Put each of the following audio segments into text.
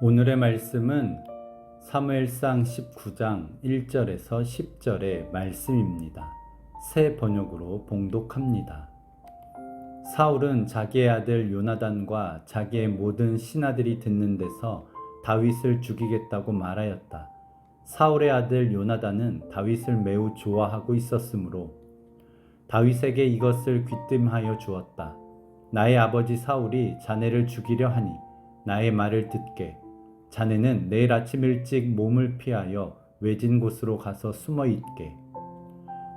오늘의 말씀은 사무엘상 19장 1절에서 10절의 말씀입니다. 새 번역으로 봉독합니다. 사울은 자기의 아들 요나단과 자기의 모든 신하들이 듣는 데서 다윗을 죽이겠다고 말하였다. 사울의 아들 요나단은 다윗을 매우 좋아하고 있었으므로 다윗에게 이것을 귀띔하여 주었다. 나의 아버지 사울이 자네를 죽이려 하니 나의 말을 듣게. 자네는 내일 아침 일찍 몸을 피하여 외진 곳으로 가서 숨어 있게.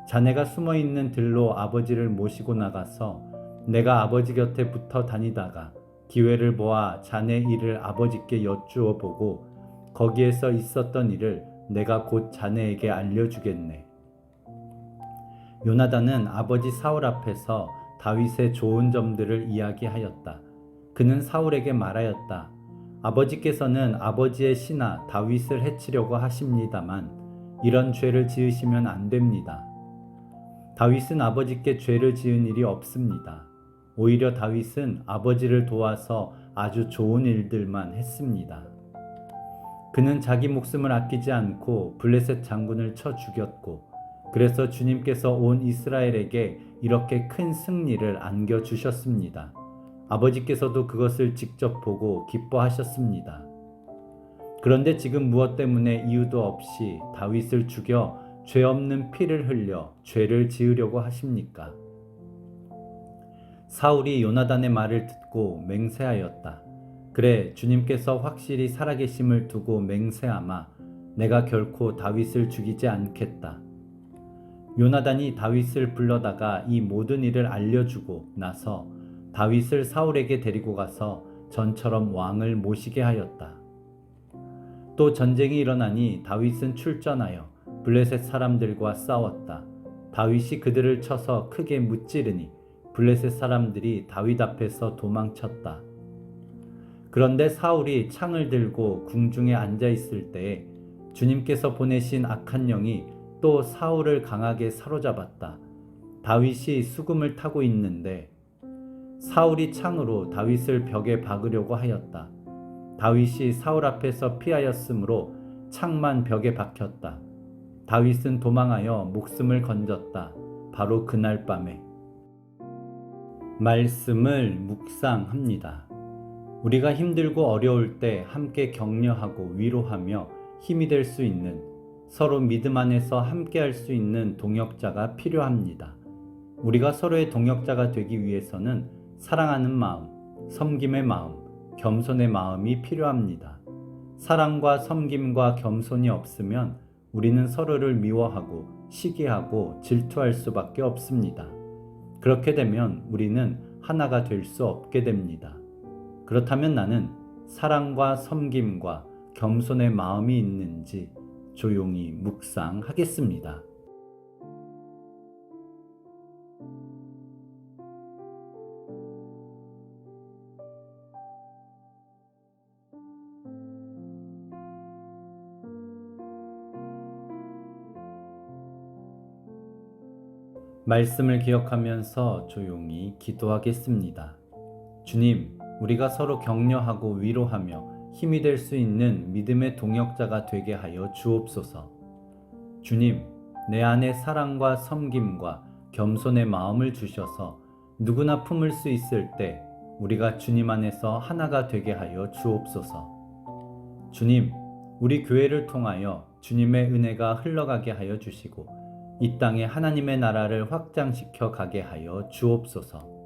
자네가 숨어 있는 들로 아버지를 모시고 나가서 내가 아버지 곁에 붙어 다니다가 기회를 보아 자네 일을 아버지께 여쭈어 보고 거기에서 있었던 일을 내가 곧 자네에게 알려주겠네. 요나단은 아버지 사울 앞에서 다윗의 좋은 점들을 이야기하였다. 그는 사울에게 말하였다. 아버지께서는 아버지의 신하 다윗을 해치려고 하십니다만 이런 죄를 지으시면 안 됩니다. 다윗은 아버지께 죄를 지은 일이 없습니다. 오히려 다윗은 아버지를 도와서 아주 좋은 일들만 했습니다. 그는 자기 목숨을 아끼지 않고 블레셋 장군을 쳐 죽였고 그래서 주님께서 온 이스라엘에게 이렇게 큰 승리를 안겨 주셨습니다. 아버지께서도 그것을 직접 보고 기뻐하셨습니다. 그런데 지금 무엇 때문에 이유도 없이 다윗을 죽여 죄 없는 피를 흘려 죄를 지으려고 하십니까? 사울이 요나단의 말을 듣고 맹세하였다. 그래 주님께서 확실히 살아계심을 두고 맹세하마 내가 결코 다윗을 죽이지 않겠다. 요나단이 다윗을 불러다가 이 모든 일을 알려주고 나서 다윗을 사울에게 데리고 가서 전처럼 왕을 모시게 하였다. 또 전쟁이 일어나니 다윗은 출전하여 블레셋 사람들과 싸웠다. 다윗이 그들을 쳐서 크게 무찌르니 블레셋 사람들이 다윗 앞에서 도망쳤다. 그런데 사울이 창을 들고 궁중에 앉아 있을 때에 주님께서 보내신 악한 영이 또 사울을 강하게 사로잡았다. 다윗이 수금을 타고 있는데 사울이 창으로 다윗을 벽에 박으려고 하였다. 다윗이 사울 앞에서 피하였으므로 창만 벽에 박혔다. 다윗은 도망하여 목숨을 건졌다. 바로 그날 밤에 말씀을 묵상합니다. 우리가 힘들고 어려울 때 함께 격려하고 위로하며 힘이 될 수 있는 서로 믿음 안에서 함께 할 수 있는 동역자가 필요합니다. 우리가 서로의 동역자가 되기 위해서는 사랑하는 마음, 섬김의 마음, 겸손의 마음이 필요합니다. 사랑과 섬김과 겸손이 없으면 우리는 서로를 미워하고 시기하고 질투할 수밖에 없습니다. 그렇게 되면 우리는 하나가 될 수 없게 됩니다. 그렇다면 나는 사랑과 섬김과 겸손의 마음이 있는지 조용히 묵상하겠습니다. 말씀을 기억하면서 조용히 기도하겠습니다. 주님, 우리가 서로 격려하고 위로하며 힘이 될 수 있는 믿음의 동역자가 되게 하여 주옵소서. 주님, 내 안에 사랑과 섬김과 겸손의 마음을 주셔서 누구나 품을 수 있을 때 우리가 주님 안에서 하나가 되게 하여 주옵소서. 주님, 우리 교회를 통하여 주님의 은혜가 흘러가게 하여 주시고 이 땅에 하나님의 나라를 확장시켜 가게 하여 주옵소서.